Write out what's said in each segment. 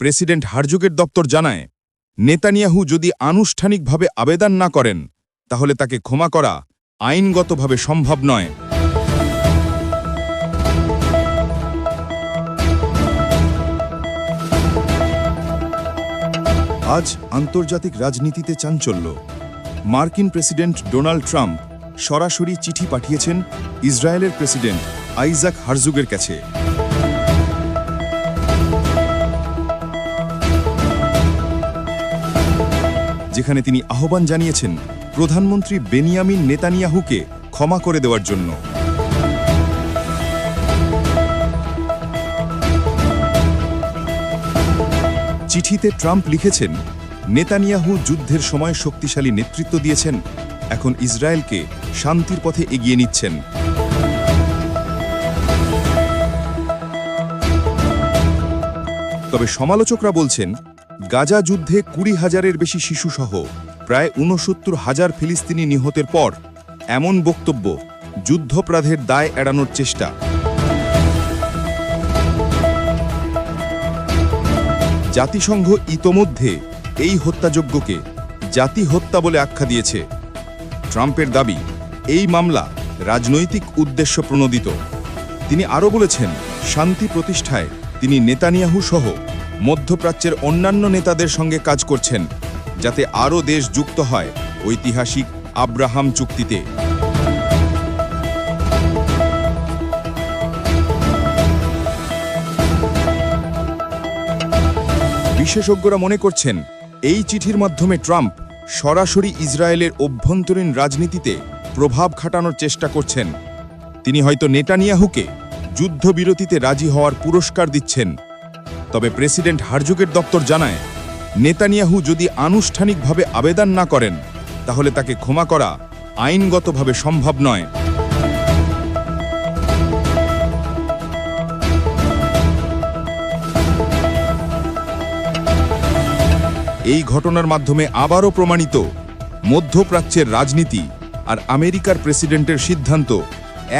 President হারজুগের দপ্তর জানায়, Netanyahu যদি আনুষ্ঠানিকভাবে আবেদন না করেন, তাহলে তাকে ক্ষমা করা আইনগতভাবে সম্ভব নয়। আজ আন্তর্জাতিক রাজনীতিতে চাঞ্চল্য। মার্কিন প্রেসিডেন্ট ডোনাল্ড ট্রাম্প সরাসরি চিঠি পাঠিয়েছেন ইসরায়েলের প্রেসিডেন্ট আইজাক হারজুগের কাছে। যেখানে তিনি আহ্বান জানিয়েছেন প্রধানমন্ত্রী বেনিয়ামিন নেতানিয়াহুকে ক্ষমা করে দেওয়ার জন্য। চিঠিতে ট্রাম্প লিখেছেন, নেতানিয়াহু যুদ্ধের সময় শক্তিশালী নেতৃত্ব দিয়েছেন, এখন ইসরায়েলকে শান্তির পথে এগিয়ে নিচ্ছেন। তবে সমালোচকরা বলছেন গাজা যুদ্ধে কুড়ি হাজারের বেশি শিশুসহ প্রায় ঊনসত্তর হাজার ফিলিস্তিনি নিহতের পর এমন বক্তব্য যুদ্ধপ্রাধের দায় এড়ানোর চেষ্টা। জাতিসংঘ ইতোমধ্যে এই হত্যাযজ্ঞকে জাতি হত্যা বলে আখ্যা দিয়েছে। ট্রাম্পের দাবি, এই মামলা রাজনৈতিক উদ্দেশ্য প্রণোদিত। তিনি আরও বলেছেন, শান্তি প্রতিষ্ঠায় তিনি নেতানিয়াহু সহ মধ্যপ্রাচ্যের অন্যান্য নেতাদের সঙ্গে কাজ করছেন, যাতে আরও দেশ যুক্ত হয় ঐতিহাসিক আব্রাহাম চুক্তিতে। বিশেষজ্ঞরা মনে করছেন, এই চিঠির মাধ্যমে ট্রাম্প সরাসরি ইসরায়েলের অভ্যন্তরীণ রাজনীতিতে প্রভাব খাটানোর চেষ্টা করছেন। তিনি হয়তো নেটানিয়াহুকে যুদ্ধবিরতিতে রাজি হওয়ার পুরস্কার দিচ্ছেন। তবে প্রেসিডেন্ট হারজুকের দপ্তর জানায়, নেতানিয়াহু যদি আনুষ্ঠানিকভাবে আবেদন না করেন, তাহলে তাকে ক্ষমা করা আইনগতভাবে সম্ভব নয়। এই ঘটনার মাধ্যমে আবারও প্রমাণিত মধ্যপ্রাচ্যের রাজনীতি আর আমেরিকার প্রেসিডেন্টের সিদ্ধান্ত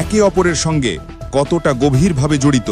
একে অপরের সঙ্গে কতটা গভীরভাবে জড়িত।